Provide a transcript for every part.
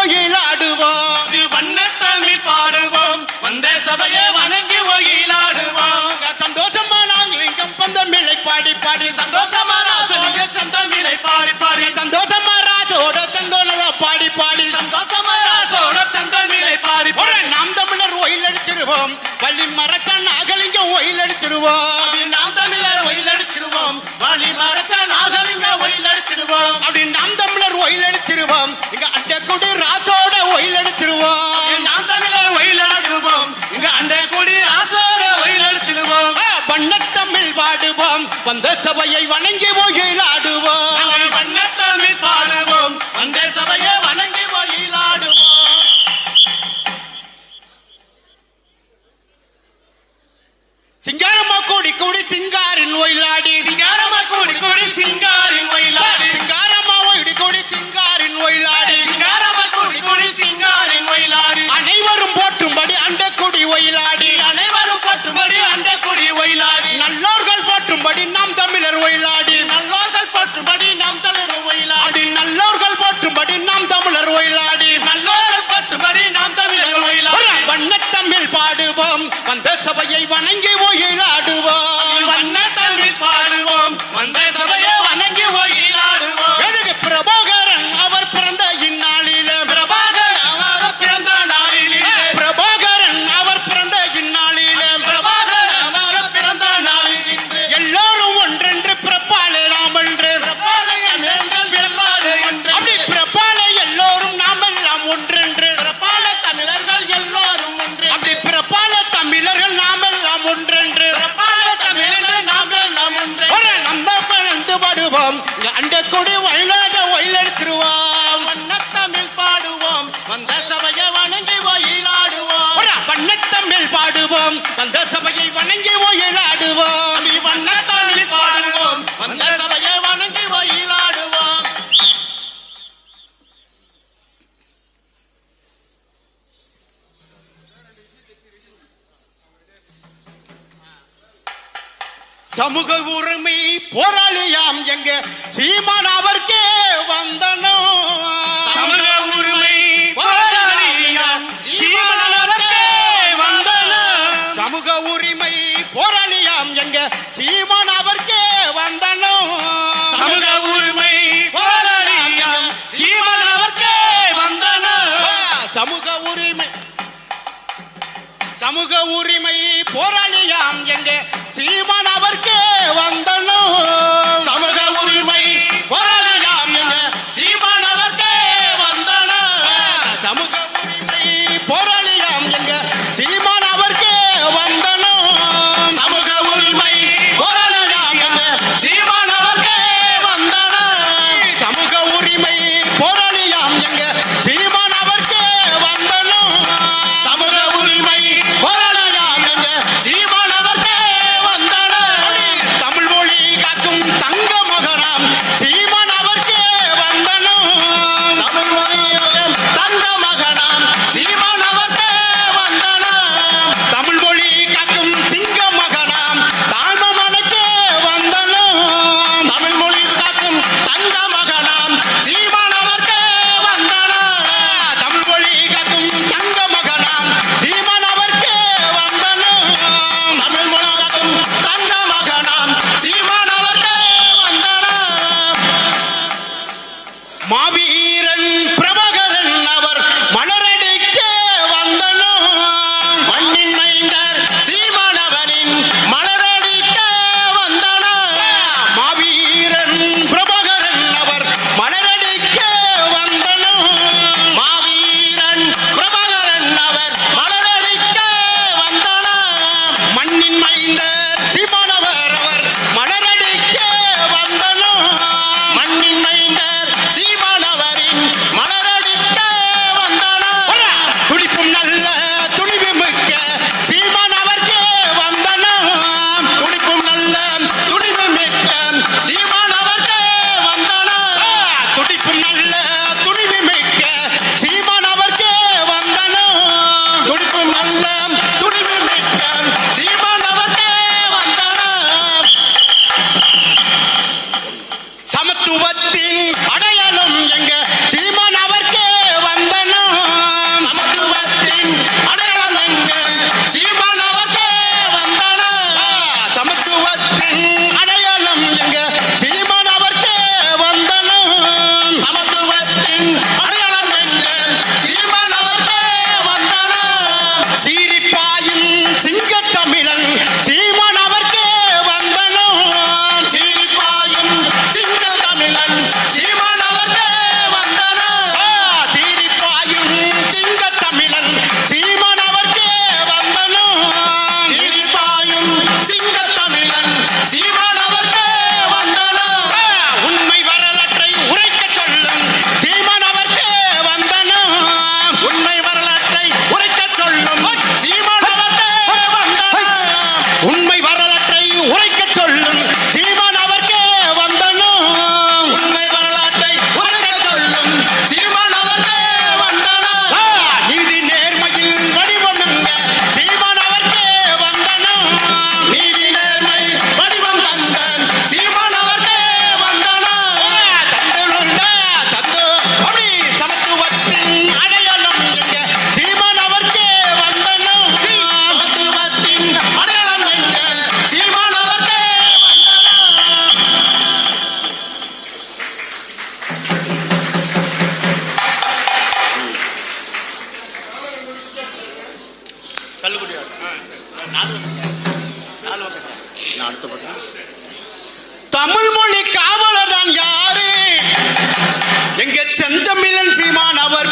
ஒயிலாடுவோம் வண்ணத்தமிழ் பாடுவோம். வந்தே சபையை வணங்கி ஒயிலாடுவோம் சந்தோஷமா நாங்கள் இங்கம் பந்தமிழை பாடி பாடி. சந்தோஷமா சந்தோஷமாக சந்தமிழை பாடி பாடி. சந்தோஷமா அடிச்சிருவோம் பள்ளி மரச்சான் அகலிங்க ஒயில் அடிச்சிருவோம் நாம் தமிழர் ஒயிலடிச்சிடுவோம் வழி மறைச்ச நாகலிங்க ஒயிலடிச்சிடுவோம் அப்படி நாம் தமிழர் ஒயில் அடிச்சிருவோம் இங்க அட்டக்குடி ராஜோட ஒயில் அடிச்சிருவோம் நாம் தமிழர் ஒயிலாடுவோம் இங்க அண்டை கூடி ராசோட ஒயிலடிச்சிடுவோம் வண்ணத்தமிழ் பாடுவோம். வந்த சபையை வணங்கி ஒயிலாடுவோம் சபையை வணங்கி ஒயிலாடுவோம் வண்ண தமிழ் பாட சமூக உரிமை போராளியாம் எங்க சீமான் அவர்க்கே வந்தனோ சமூக உரிமை போராளியாம் சீமானவர்க்கே வந்தனம். சமூக உரிமை போராளியாம் எங்க சீமான் அவர்க்கே வந்தனோ சமூக உரிமை போராளியாம் சீமானவர்க்கே வந்தனம். சமூக உரிமை சமூக உரிமை போராளியாம் எங்க சீமான் அடுத்த தமிழ் மொழி காவலர் தான் யாரு? எங்க செந்தமிழன் சீமான் அவர்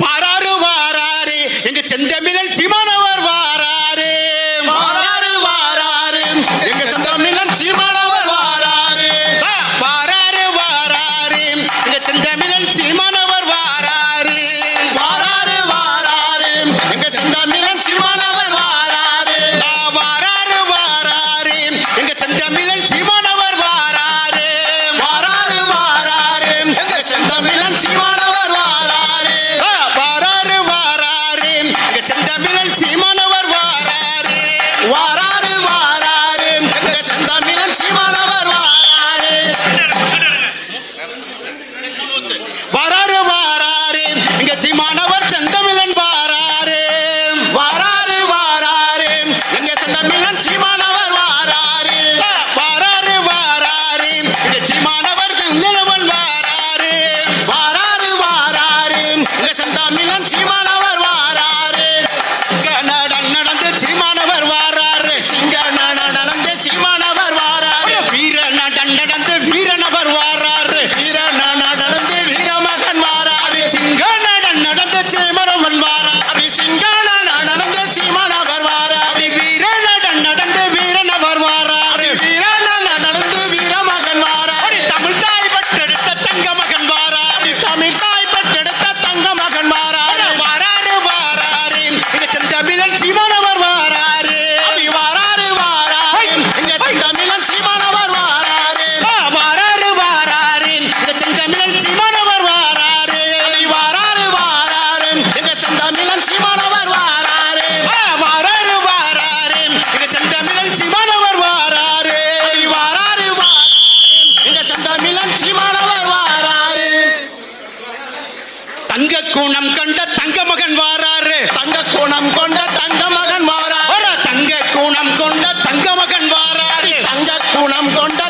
பாராரு வாராரு எங்க செந்தமிழன் சீமானவர் தமிழஞ்சி மாணவர் வாராரு. தங்க கோணம் கண்ட தங்க மகன் வாராரு. தங்க கோணம் கொண்ட தங்க மகன் வாராரு. தங்க கோணம் கொண்ட தங்க மகன் வாராரு. தங்க கோணம் கொண்ட